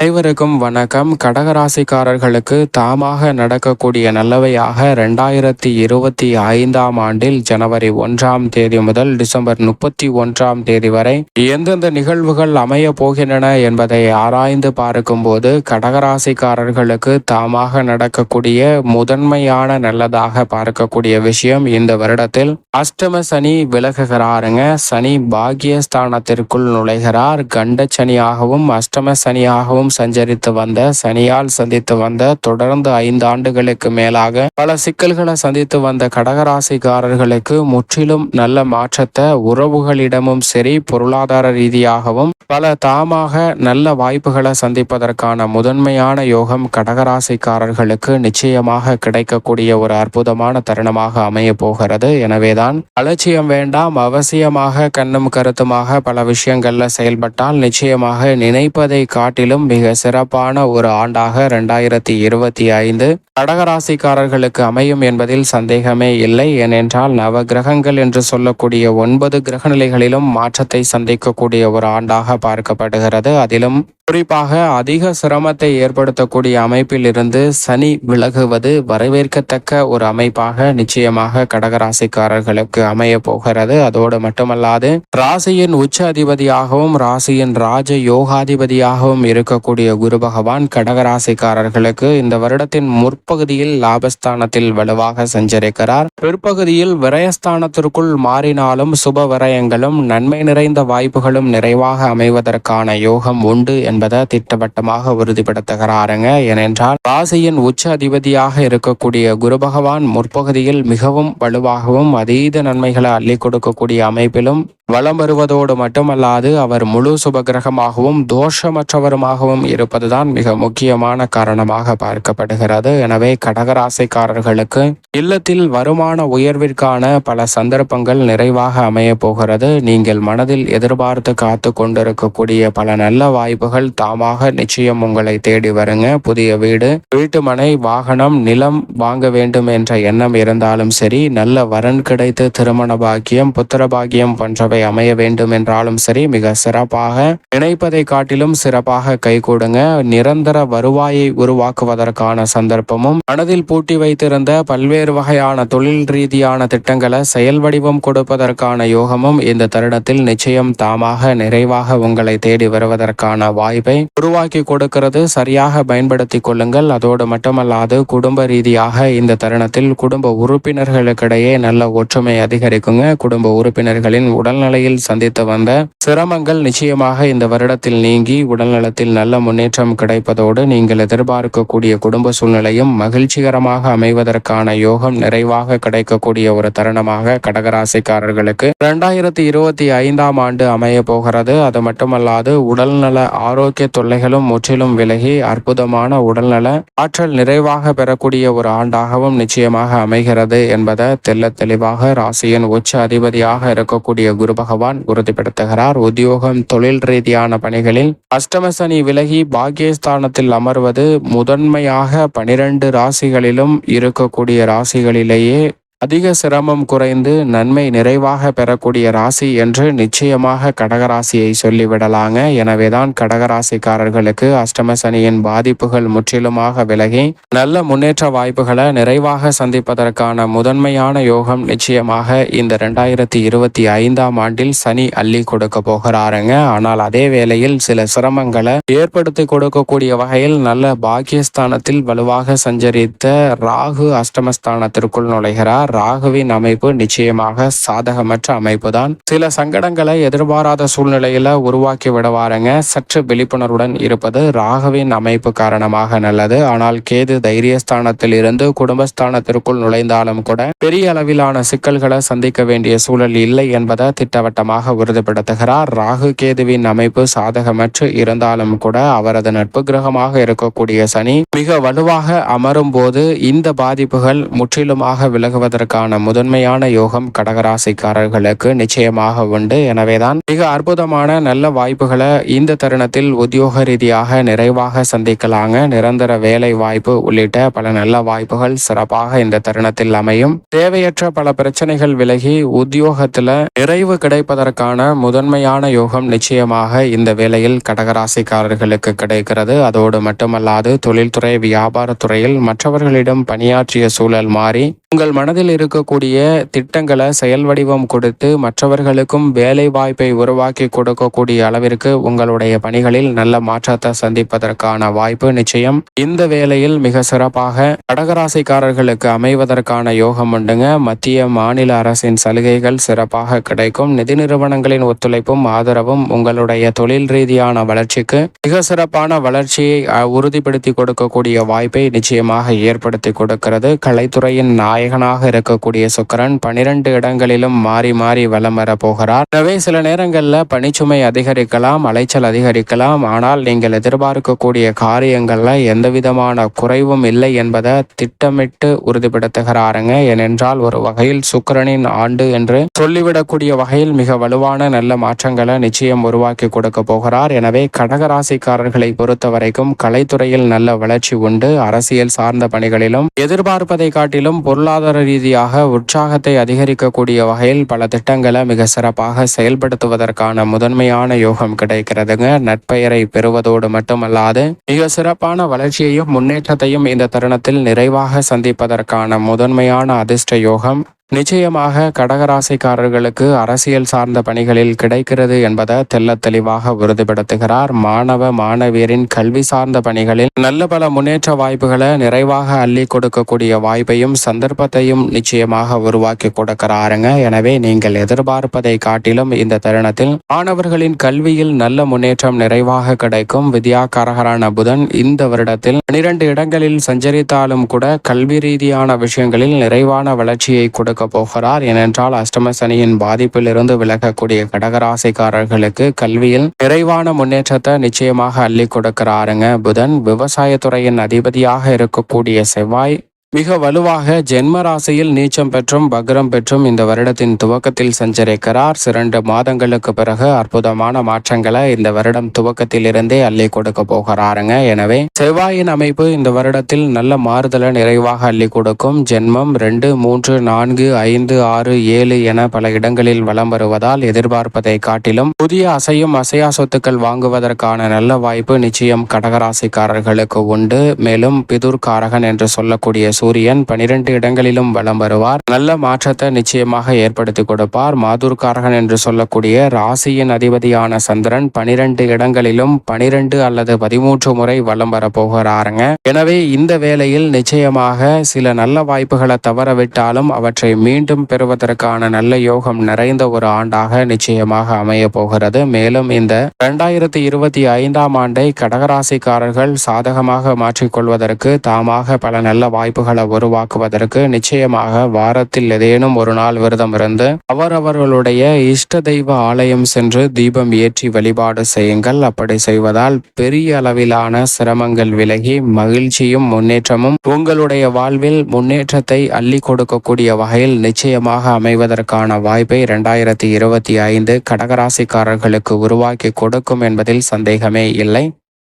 அனைவருக்கும் வணக்கம். கடகராசிக்காரர்களுக்கு தாமாக நடக்கக்கூடிய நல்லவையாக ரெண்டாயிரத்தி இருபத்தி ஐந்தாம் ஆண்டில் ஜனவரி ஒன்றாம் தேதி முதல் டிசம்பர் முப்பத்தி ஒன்றாம் தேதி வரை எந்தெந்த நிகழ்வுகள் அமைய போகின்றன என்பதை ஆராய்ந்து பார்க்கும்போது கடகராசிக்காரர்களுக்கு தாமாக நடக்கக்கூடிய முதன்மையான நல்லதாக பார்க்கக்கூடிய விஷயம் இந்த வருடத்தில் அஷ்டம சனி விலகுகிறாருங்க. சனி பாக்கியஸ்தானத்திற்குள் நுழைகிறார். கண்ட சனியாகவும் அஷ்டம சனியாகவும் சஞ்சரித்து வந்த சனியால் சந்தித்து வந்த தொடர்ந்து ஐந்து ஆண்டுகளுக்கு மேலாக பல சிக்கல்களை சந்தித்து வந்த கடகராசிக்காரர்களுக்கு முற்றிலும் நல்ல மாற்றத்தை உறவுகளிடமும் சரி பொருளாதார ரீதியாகவும் பல தாமாக நல்ல வாய்ப்புகளை சந்திப்பதற்கான முதன்மையான யோகம் கடகராசிக்காரர்களுக்கு நிச்சயமாக கிடைக்கக்கூடிய ஒரு அற்புதமான தருணமாக அமைய போகிறது. எனவேதான் அலட்சியம் வேண்டாம் அவசியமாக கண்ணும் கருத்துமாக பல விஷயங்கள்ல செயல்பட்டால் நிச்சயமாக நினைப்பதை காட்டிலும் மிக சிறப்பான ஒரு ஆண்டாக ரெண்டாயிரத்தி இருபத்தி ஐந்து கடகராசிக்காரர்களுக்கு அமையும் என்பதில் சந்தேகமே இல்லை. ஏனென்றால் நவ கிரகங்கள் என்று சொல்லக்கூடிய ஒன்பது கிரகநிலைகளிலும் மாற்றத்தை சந்திக்கக்கூடிய ஒரு ஆண்டாக பார்க்கப்படுகிறது. அதிலும் குறிப்பாக அதிக சிரமத்தை ஏற்படுத்தக்கூடிய அமைப்பில் இருந்து சனி விலகுவது வரவேற்கத்தக்க ஒரு அமைப்பாக நிச்சயமாக கடகராசிக்காரர்களுக்கு அமைய போகிறது. அதோடு மட்டுமல்லாது ராசியின் உச்ச அதிபதியாகவும் ராசியின் ராஜ யோகாதிபதியாகவும் இருக்கக்கூடிய குரு பகவான் கடகராசிக்காரர்களுக்கு இந்த வருடத்தின் முற்பகுதியில் லாபஸ்தானத்தில் வலுவாக சஞ்சரிக்கிறார். பிற்பகுதியில் விரயஸ்தானத்திற்குள் மாறினாலும் சுப விரயங்களும் நன்மை நிறைந்த வாய்ப்புகளும் நிறைவாக அமைவதற்கான யோகம் உண்டு என்பதை திட்டவட்டமாக உறுதிப்படுத்துகிறாருங்க. ஏனென்றால் ராசியின் உச்ச அதிபதியாக இருக்கக்கூடிய குரு பகவான் முற்பகுதியில் மிகவும் வலுவாகவும் அதீத நன்மைகளை அள்ளி கொடுக்கக்கூடிய அமைப்பிலும் வலம் வருவதோடு மட்டுமல்லாது அவர் முழு சுபகிரகமாகவும் தோஷமற்றவருமாகவும் இருப்பதுதான் மிக முக்கியமான காரணமாக பார்க்கப்படுகிறது. எனவே கடகராசைக்காரர்களுக்கு இல்லத்தில் வருமான உயர்விற்கான பல சந்தர்ப்பங்கள் நிறைவாக அமைய போகிறது. நீங்கள் மனதில் எதிர்பார்த்து காத்து கொண்டிருக்கக்கூடிய பல நல்ல வாய்ப்புகள் தாமாக நிச்சயம் உங்களை தேடி வருங்க. புதிய வீடு வீட்டுமனை வாகனம் நிலம் வாங்க வேண்டும் என்ற எண்ணம் இருந்தாலும் சரி நல்ல வரன் கிடைத்து திருமண பாக்கியம் புத்திர பாக்கியம் போன்றவை வாழ்க்கை அமைய வேண்டும் என்றாலும் சரி மிக சிறப்பாக நினைப்பதை காட்டிலும் சிறப்பாக கைகொடுங்க நிரந்தர வருவாயை உருவாக்குவதற்கான சந்தர்ப்பமும் மனதில் பூட்டி வைத்திருந்த பல்வேறு வகையான தொழில் ரீதியான திட்டங்களை செயல் வடிவம் கொடுப்பதற்கான யோகமும் இந்த தருணத்தில் நிச்சயம் தாமாக நிறைவாக உங்களை தேடி வருவதற்கான வாய்ப்பை உருவாக்கி கொடுக்கிறது. சரியாக பயன்படுத்திக் கொள்ளுங்கள். அதோடு மட்டுமல்லாது குடும்ப ரீதியாக இந்த தருணத்தில் குடும்ப உறுப்பினர்களுக்கிடையே நல்ல ஒற்றுமை அதிகரிக்குங்க. குடும்ப உறுப்பினர்களின் உடல்நல சூழ்நிலையில் சந்தித்து வந்த சிரமங்கள் நிச்சயமாக இந்த வருடத்தில் நீங்கி உடல்நலத்தில் நல்ல முன்னேற்றம் கிடைப்பதோடு நீங்கள் எதிர்பார்க்கக்கூடிய குடும்ப சூழ்நிலையும் மகிழ்ச்சிகரமாக அமைவதற்கான யோகம் நிறைவாக கிடைக்கக்கூடிய ஒரு தருணமாக கடகராசிக்காரர்களுக்கு இரண்டாயிரத்தி இருபத்தி ஐந்தாம் ஆண்டு அமைய போகிறது. அது மட்டுமல்லாது உடல்நல ஆரோக்கிய தொல்லைகளும் முற்றிலும் விலகி அற்புதமான உடல்நல ஆற்றல் நிறைவாக பெறக்கூடிய ஒரு ஆண்டாகவும் நிச்சயமாக அமைகிறது என்பதை தெல்ல தெளிவாக ராசியின் உச்ச அதிபதியாக இருக்கக்கூடிய குரு பகவான் உறுதிப்படுத்துகிறார். உத்தியோகம் தொழில் ரீதியான பணிகளில் அஷ்டமசனி விலகி பாக்கியஸ்தானத்தில் அமர்வது முதன்மையாக பனிரெண்டு ராசிகளிலும் இருக்கக்கூடிய ராசிகளிலேயே அதிக சிரமம் குறைந்து நன்மை நிறைவாக பெறக்கூடிய ராசி என்று நிச்சயமாக கடகராசியை சொல்லிவிடலாங்க. எனவேதான் கடகராசிக்காரர்களுக்கு அஷ்டம சனியின் பாதிப்புகள் முற்றிலுமாக விலகி நல்ல முன்னேற்ற வாய்ப்புகளை நிறைவாக சந்திப்பதற்கான முதன்மையான யோகம் நிச்சயமாக இந்த ரெண்டாயிரத்தி இருபத்தி ஐந்தாம் ஆண்டில் சனி அள்ளி கொடுக்க போகிறாருங்க. ஆனால் அதே வேளையில் சில சிரமங்களை ஏற்படுத்தி கொடுக்கக்கூடிய வகையில் நல்ல பாக்கியஸ்தானத்தில் வலுவாக சஞ்சரித்த ராகு அஷ்டமஸ்தானத்திற்குள் நுழைகிறார். ராகுவின் அமைப்பு நிச்சயமாக சாதகமற்ற அமைப்பு தான் சில சங்கடங்களை எதிர்பாராத சூழ்நிலையில உருவாக்கி விடுவாருங்க. சற்று விழிப்புணர்வுடன் இருப்பது ராகுவின் அமைப்பு காரணமாக நல்லது. ஆனால் கேது தைரியஸ்தானத்தில் இருந்து குடும்பஸ்தானத்திற்குள் நுழைந்தாலும் கூட பெரிய அளவிலான சிக்கல்களை சந்திக்க வேண்டிய சூழல் இல்லை என்பதை திட்டவட்டமாக உறுதிப்படுத்துகிறார். ராகு கேதுவின் அமைப்பு சாதகமற்று இருந்தாலும் கூட அவரது நட்பு கிரகமாக இருக்கக்கூடிய சனி மிக வலுவாக அமரும் போது இந்த பாதிப்புகள் முற்றிலுமாக விலகுவதற்கு பெறுவதற்கான முதன்மையான யோகம் கடகராசிக்காரர்களுக்கு நிச்சயமாக உண்டு. எனவேதான் மிக அற்புதமான நல்ல வாய்ப்புகளை இந்த தருணத்தில் உத்தியோக ரீதியாக நிறைவாக சந்திக்கலாங்க. நிரந்தர வேலை வாய்ப்பு உள்ளிட்ட பல நல்ல வாய்ப்புகள் சிறப்பாக இந்த தருணத்தில் அமையும். தேவையற்ற பல பிரச்சனைகள் விலகி உத்தியோகத்துல நிறைவு கிடைப்பதற்கான முதன்மையான யோகம் நிச்சயமாக இந்த வேளையில் கடகராசிக்காரர்களுக்கு கிடைக்கிறது. அதோடு மட்டுமல்லாது தொழில்துறை வியாபாரத்துறையில் மற்றவர்களிடம் பணியாற்றிய சூழல் மாறி உங்கள் மனதில் இருக்கக்கூடிய திட்டங்களை செயல் வடிவம் கொடுத்து மற்றவர்களுக்கும் வேலை வாய்ப்பை உருவாக்கி கொடுக்கக்கூடிய அளவிற்கு உங்களுடைய பணிகளில் நல்ல மாற்றத்தை சந்திப்பதற்கான வாய்ப்பு நிச்சயம். இந்த வேலையில் மிக சிறப்பாக கடகராசிக்காரர்களுக்கு அமைவதற்கான யோகம் உண்டுங்க. மத்திய மாநில அரசின் சலுகைகள் சிறப்பாக கிடைக்கும். நிதி நிறுவனங்களின் ஒத்துழைப்பும் ஆதரவும் உங்களுடைய தொழில் ரீதியான வளர்ச்சிக்கு மிக சிறப்பான வளர்ச்சியை உறுதிப்படுத்தி கொடுக்கக்கூடிய வாய்ப்பை நிச்சயமாக ஏற்படுத்தி கொடுக்கிறது. கலைத்துறையின் நாயகனாக இருக்கக்கூடிய சுக்கரன் பனிரெண்டு இடங்களிலும் மாறி மாறி வலம் வர போகிறார். எனவே சில நேரங்களில் பனிச்சுமை அதிகரிக்கலாம் அலைச்சல் அதிகரிக்கலாம். ஆனால் நீங்கள் எதிர்பார்க்கக்கூடிய காரியங்களில் எந்த விதமான குறைவும் இல்லை என்பதை திட்டமிட்டு உறுதிப்படுத்துகிறாருங்க. ஏனென்றால் ஒரு வகையில் சுக்கரனின் ஆண்டு என்று சொல்லிவிடக்கூடிய வகையில் மிக வலுவான நல்ல மாற்றங்களை நிச்சயம் உருவாக்கி கொடுக்க போகிறார். எனவே கடகராசிக்காரர்களை பொறுத்த வரைக்கும் கலைத்துறையில் நல்ல வளர்ச்சி உண்டு. அரசியல் சார்ந்த பணிகளிலும் எதிர்பார்ப்பதை காட்டிலும் பொருளாதார ரீதியாக உற்சாகத்தை அதிகரிக்கக்கூடிய வகையில் பல திட்டங்களை மிக சிறப்பாக செயல்படுத்துவதற்கான முதன்மையான யோகம் கிடைக்கிறதுங்க. நட்பெயரை பெறுவதோடு மட்டுமல்லாது மிக சிறப்பான வளர்ச்சியையும் முன்னேற்றத்தையும் இந்த தருணத்தில் நிறைவாக சந்திப்பதற்கான முதன்மையான அதிர்ஷ்ட யோகம் நிச்சயமாக கடகராசிக்காரர்களுக்கு அரசியல் சார்ந்த பணிகளில் கிடைக்கிறது என்பதை தெல்ல தெளிவாக உறுதிப்படுத்துகிறார். மாணவ மாணவியரின் கல்வி சார்ந்த பணிகளில் நல்ல பல முன்னேற்ற வாய்ப்புகளை நிறைவாக அள்ளி கொடுக்கக்கூடிய வாய்ப்பையும் சந்தர்ப்பத்தையும் நிச்சயமாக உருவாக்கி கொடுக்கிறாருங்க. எனவே நீங்கள் எதிர்பார்ப்பதை காட்டிலும் இந்த தருணத்தில் மாணவர்களின் கல்வியில் நல்ல முன்னேற்றம் நிறைவாக கிடைக்கும். வித்யாகாரகரான புதன் இந்த வருடத்தில் பனிரெண்டு இடங்களில் சஞ்சரித்தாலும் கூட கல்வி ரீதியான விஷயங்களில் நிறைவான வளர்ச்சியை கொடுக்க கொடுக்க போகிறார். ஏனென்றால் அஷ்டம சனியின் பாதிப்பிலிருந்து விலகக்கூடிய கடகராசிக்காரர்களுக்கு கல்வியில் நிறைவான முன்னேற்றத்தை நிச்சயமாக அள்ளி கொடுக்கிறாருங்க. புதன் விவசாயத்துறையின் அதிபதியாக இருக்கக்கூடிய செவ்வாய் மிக வலுவாக ஜென்ம ராசியில் நீச்சம் பெற்றும் பக்ரம் பெற்றும் இந்த வருடத்தின் துவக்கத்தில் சஞ்சரிக்கிறார். சிறண்டு மாதங்களுக்கு பிறகு அற்புதமான மாற்றங்களை இந்த வருடம் துவக்கத்தில் இருந்தே அள்ளி கொடுக்க போகிறாருங்க. எனவே செவ்வாயின் அமைப்பு இந்த வருடத்தில் நல்ல மாறுதலை நிறைவாக அள்ளி கொடுக்கும். ஜென்மம் ரெண்டு மூன்று நான்கு ஐந்து ஆறு ஏழு என பல இடங்களில் வலம் வருவதால் எதிர்பார்ப்பதை காட்டிலும் புதிய அசையும் அசையா சொத்துக்கள் வாங்குவதற்கான நல்ல வாய்ப்பு நிச்சயம் கடகராசிக்காரர்களுக்கு உண்டு. மேலும் பிதுர்காரகன் என்று சொல்லக்கூடிய சூரியன் பனிரெண்டு இடங்களிலும் வலம் வருவார். நல்ல மாற்றத்தை நிச்சயமாக ஏற்படுத்தி கொடுப்பார். மாதுர்காரகன் என்று சொல்லக்கூடிய ராசியின் அதிபதியான சந்திரன் பனிரெண்டு இடங்களிலும் பனிரெண்டு அல்லது பதிமூன்று முறை வலம் வரப்போகிறாருங்க எனவே இந்த வேளையில் நிச்சயமாக சில நல்ல வாய்ப்புகளை தவறவிட்டாலும் அவற்றை மீண்டும் பெறுவதற்கான நல்ல யோகம் நிறைந்த ஒரு ஆண்டாக நிச்சயமாக அமைய போகிறது. மேலும் இந்த இரண்டாயிரத்தி இருபத்தி ஐந்தாம் ஆண்டை கடகராசிக்காரர்கள் சாதகமாக மாற்றிக்கொள்வதற்கு தாமாக பல நல்ல வாய்ப்புகள் வாய்ப்புகளை உருவாக்குவதற்கு நிச்சயமாக வாரத்தில் ஏதேனும் ஒரு நாள் விரதம் இருந்து அவரவர்களுடைய இஷ்ட தெய்வ ஆலயம் சென்று தீபம் ஏற்றி வழிபாடு செய்யுங்கள். அப்படி செய்வதால் பெரிய அளவிலான சிரமங்கள் விலகி மகிழ்ச்சியும் முன்னேற்றமும் உங்களுடைய வாழ்வில் முன்னேற்றத்தை அள்ளி கொடுக்கக்கூடிய வகையில் நிச்சயமாக அமைவதற்கான வாய்ப்பை இரண்டாயிரத்தி இருபத்தி ஐந்து கடகராசிக்காரர்களுக்கு உருவாக்கி கொடுக்கும் என்பதில் சந்தேகமே இல்லை.